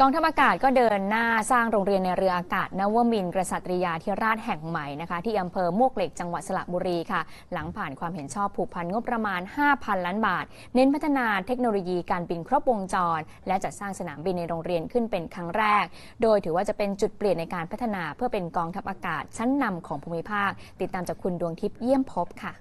กองทัพอากาศก็เดินหน้าสร้างโรงเรียนในเรืออากาศนวมินทร์กษัตริยาธิราชแห่งใหม่นะคะ ที่อำเภอมวกเหล็กจังหวัดสระบุรีค่ะ หลังผ่านความเห็นชอบผูกพันงบประมาณ 5,000 ล้านบาท เน้นพัฒนาเทคโนโลยีการบินครบวงจร และจัดสร้างสนามบินในโรงเรียนขึ้นเป็นครั้งแรก โดยถือว่าจะเป็นจุดเปลี่ยนในการพัฒนาเพื่อเป็นกองทัพอากาศชั้นนำของภูมิภาค ติดตามจากคุณดวงทิพย์เยี่ยมพบค่ะ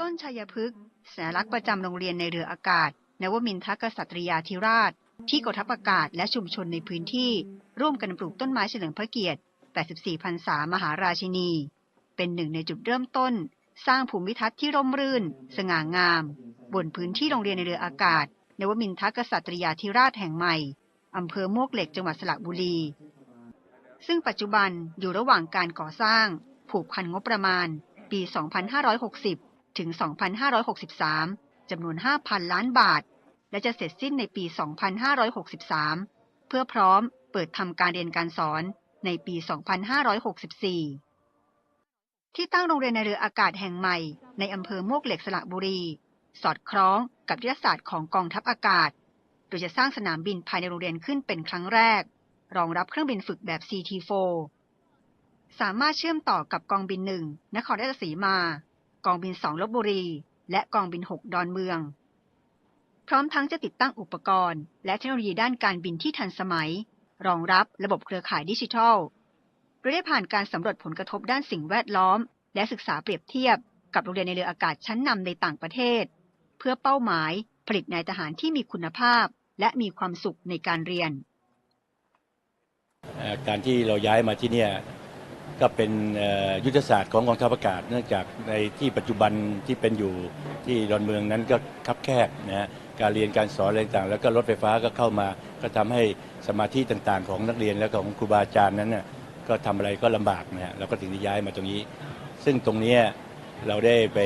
ต้นชัยพฤกษ์สัญลักษณ์ประจำโรงเรียนในเรืออากาศ นวมินทกษัตริยาธิราช ที่กองทัพอากาศและชุมชนในพื้นที่ ร่วมกันปลูกต้นไม้เฉลิมพระเกียรติ 84พรรษามหาราชินี เป็นหนึ่งในจุดเริ่มต้น สร้างภูมิทัศน์ที่ร่มรื่น สง่างาม บนพื้นที่โรงเรียนในเรืออากาศ นวมินทกษัตริยาธิราชแห่งใหม่อำเภอมวกเหล็กจังหวัดสระบุรี ซึ่งปัจจุบันอยู่ระหว่างการก่อสร้าง ผูกพันงบประมาณ ปี 2560 ถึง 2563 จำนวน 5,000 ล้านบาท และจะเสร็จสิ้นในปี 2563 เพื่อพร้อมเปิดทำการเรียนการสอนในปี 2564 ที่ตั้งโรงเรียนในเรืออากาศแห่งใหม่ ในอำเภอมวกเหล็กสระบุรี สอดคล้องกับยุทธศาสตร์ของกองทัพอากาศ โดยจะสร้างสนามบินภายในโรงเรียนขึ้นเป็นครั้งแรก รองรับเครื่องบินฝึกแบบ CT4 สามารถเชื่อมต่อกับกองบินหนึ่งนครราชสีมา กองบินสองลบบุรี และกองบิน 6 ดอนเมือง พร้อมทั้งจะติดตั้งอุปกรณ์ และเทคโนโลยีด้านการบินที่ทันสมัย รองรับระบบเครือข่ายดิจิทัลโดยได้ผ่านการสำรวจผลกระทบด้านสิ่งแวดล้อม และศึกษาเปรียบเทียบกับโรงเรียนในเรืออากาศชั้นนำในต่างประเทศ เพื่อเป้าหมายผลิตนายทหารที่มีคุณภาพ และมีความสุขในการเรียน การที่เราย้ายมาที่เนี่ย ก็เป็นยุทธศาสตร์ของกองทัพอากาศ เนื่องจากในที่ปัจจุบันที่เป็นอยู่ที่ดอนเมืองนั้นก็คับแคบนะฮะการเรียนการสอนอะไรต่างแล้วก็รถไฟฟ้าก็เข้ามา ก็ทำให้สมาธิต่างๆ ของนักเรียนและของครูบาอาจารย์นั้นน่ะก็ทำอะไรก็ลำบากนะฮะเราก็ถึงได้ย้ายมาตรงนี้ ซึ่งตรงนี้เราได้ไป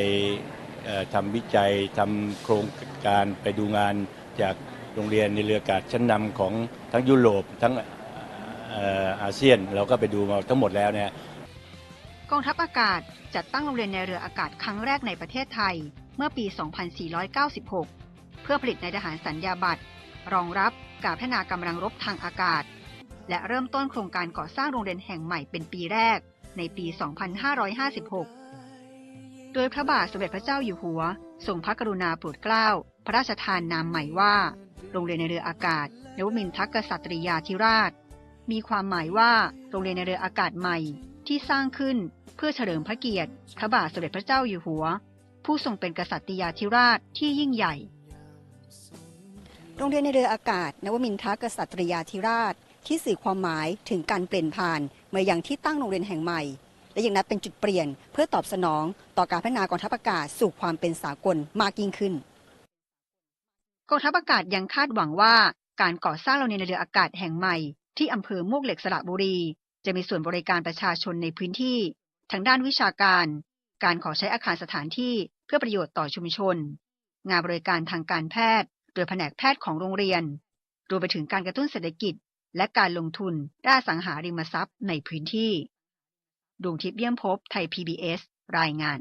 เอ่อทำวิจัยทำโครงการไปดูงานจากโรงเรียนในเรืออากาศชั้นนำของทั้งยุโรปทั้ง อาเซียนเราก็ไปดูมาทั้งหมดแล้วเนี่ยกองทัพอากาศจัดตั้งโรงเรียนในเรืออากาศครั้งแรกในประเทศไทยเมื่อปี 2496 เพื่อผลิตในทหารสัญญาบัตร รองรับการพัฒนากำลังรบทางอากาศ และเริ่มต้นโครงการก่อสร้างโรงเรียนแห่งใหม่เป็นปีแรกในปี 2556 โดยพระบาทสมเด็จพระเจ้าอยู่หัว ทรงพระกรุณาโปรดเกล้า พระราชทานนามใหม่ว่า โรงเรียนในเรืออากาศนวมินทรกษัตริยาธิราช มีความหมายว่าโรงเรียนในเรืออากาศใหม่ ที่สร้างขึ้นเพื่อเฉลิมพระเกียรติพระบาทสมเด็จพระเจ้าอยู่หัว ผู้ทรงเป็นกษัตริยาธิราชที่ยิ่งใหญ่ โรงเรียนในเรืออากาศ นวมินทรกษัตริยาธิราช ที่สื่อความหมายถึงการเปลี่ยนผ่านมายังที่ตั้งโรงเรียนแห่งใหม่ และยังนับเป็นจุดเปลี่ยนเพื่อตอบสนองต่อการพัฒนากองทัพอากาศสู่ความเป็นสากลมากยิ่งขึ้นกองทัพอากาศยังคาดหวังว่าการก่อสร้างโรงเรียนในเรืออากาศแห่งใหม่ ที่อำเภอมวกเหล็กสระบุรี จะมีส่วนบริการประชาชนในพื้นที่ทางด้านวิชาการ การขอใช้อาคารสถานที่เพื่อประโยชน์ต่อชุมชน งานบริการทางการแพทย์ โดยแผนกแพทย์ของโรงเรียนรวมไปถึงการกระตุ้นเศรษฐกิจ และการลงทุนด้านสังหาริมทรัพย์ในพื้นที่ ดวงทิพย์เยี่ยมพบไทย PBS รายงาน